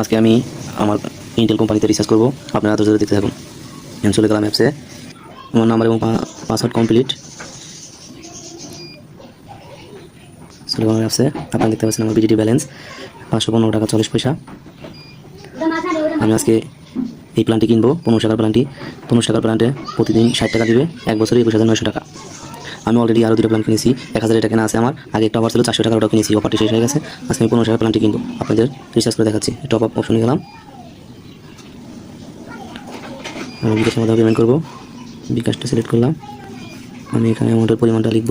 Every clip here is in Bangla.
আজকে আমি আমার ইন্টেল কোম্পানিতে রিসার্চ করব। আপনারা ধৈর্য ধরে দেখতে থাকুন। আমি চলে গেলাম অ্যাপসে। আমার নাম্বার এবং পাসওয়ার্ড কমপ্লিট চলে গেলাম অ্যাপসে। আপনারা দেখতে পাচ্ছেন আমার বিডিটি ব্যালেন্স পাঁচশো পনেরো টাকা চল্লিশ পয়সা। আমি আজকে এই প্ল্যানটি কিনবো। পনেরো টাকার প্ল্যানটি পনেরো টাকার প্ল্যান্টে প্রতিদিন ষাট টাকা দিবে। এক বছরে একুশ হাজার নয়শো টাকা। আমি অলরেডি আরও দুটো প্ল্যান কিনেছি। এক হাজার কেনা আছে আমার। আগে একটা অফার ছিল, চারশো টাকার ওটা কিনেছি। অফারটি শেষ হয়ে গেছে। আজকে আমি পনেরো টাকার প্ল্যানটি কিন্তু আপনাদের রিচার্জ করে দেখাচ্ছি। টপ আপ অপশনে গেলাম। আমি বিকাশের মাধ্যমে পেমেন্ট করব। বিকাশটা সিলেক্ট করলাম। আমি এখানে অ্যামাউন্টের পরিমাণটা লিখব।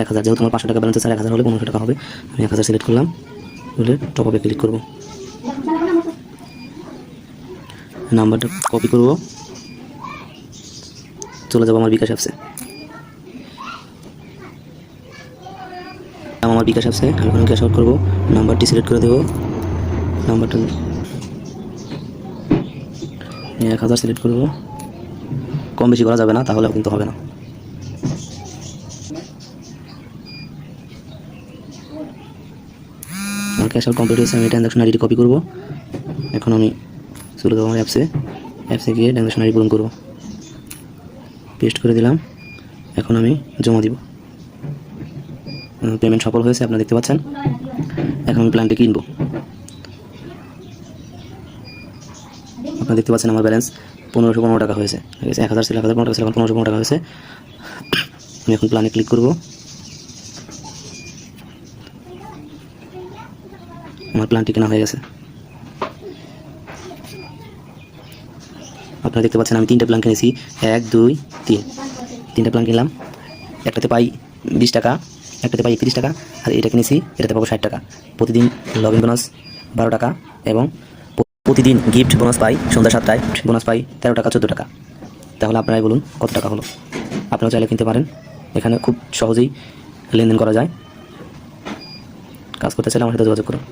এক হাজার, যেহেতু আমার পাঁচশো টাকা ব্যালেন্স আছে এক হাজার হলে পনেরোশো টাকা হবে। আমি এক হাজার সিলেক্ট করলাম। বলে টপ আপে ক্লিক করব। নাম্বারটা কপি করব। চলে যাব, আমার বিকাশ অ্যাপসে। আমার বিকাশ অ্যাপসে আমি ওখানে ক্যাশ আউট করব, নাম্বারটি সিলেক্ট করে দেবো। নাম্বারটা এক হাজার সিলেক্ট করব। কম বেশি করা যাবে না, তাহলেও কিন্তু হবে না। আমার ক্যাশ আউট কমপ্লিট হয়েছে, আমি ট্রানজাকশন আইডিটি কপি করব। এখন আমি চলে যাব আমার অ্যাপসে। অ্যাপসে গিয়ে ট্রানজাকশন আইডি পূরণ করব। পেস্ট করে দিলাম। এখন আমি জমা দিব। পেমেন্ট সফল হয়েছে, আপনারা দেখতে পাচ্ছেন। এখন আমি প্ল্যানটি কিনবো? আপনারা দেখতে পাচ্ছেন আমার ব্যালেন্স পনেরোশো পনেরো টাকা হয়েছে। ঠিক আছে, এক হাজার ছিল এক হাজার পনেরো টাকা ছিল পনেরোশো পনেরো টাকা হয়েছে। আমি এখন প্ল্যানে ক্লিক করব। আমার প্ল্যানটি কেনা হয়ে গেছে। আপনারা দেখতে পাচ্ছেন, আমি তিনটে প্ল্যান কিনেছি এক, দুই, তিন। তিনটে প্ল্যান কিনলাম একটাতে পাই বিশ টাকা, একটাতে পাই একত্রিশ টাকা, আর এটা কিনেছি এটাতে পাবো ষাট টাকা। প্রতিদিন লগ ইন বোনাস বারো টাকা এবং প্রতিদিন গিফট বোনাস পাই সন্ধ্যা সাতটায় বোনাস পাই তেরো টাকা, চোদ্দ টাকা। তাহলে আপনারাই বলুন, কত টাকা হলো? আপনারা চাইলে কিনতে পারেন। এখানে খুব সহজেই লেনদেন করা যায়। কাজ করতে চাইলে আমার সাথে যোগাযোগ করুন।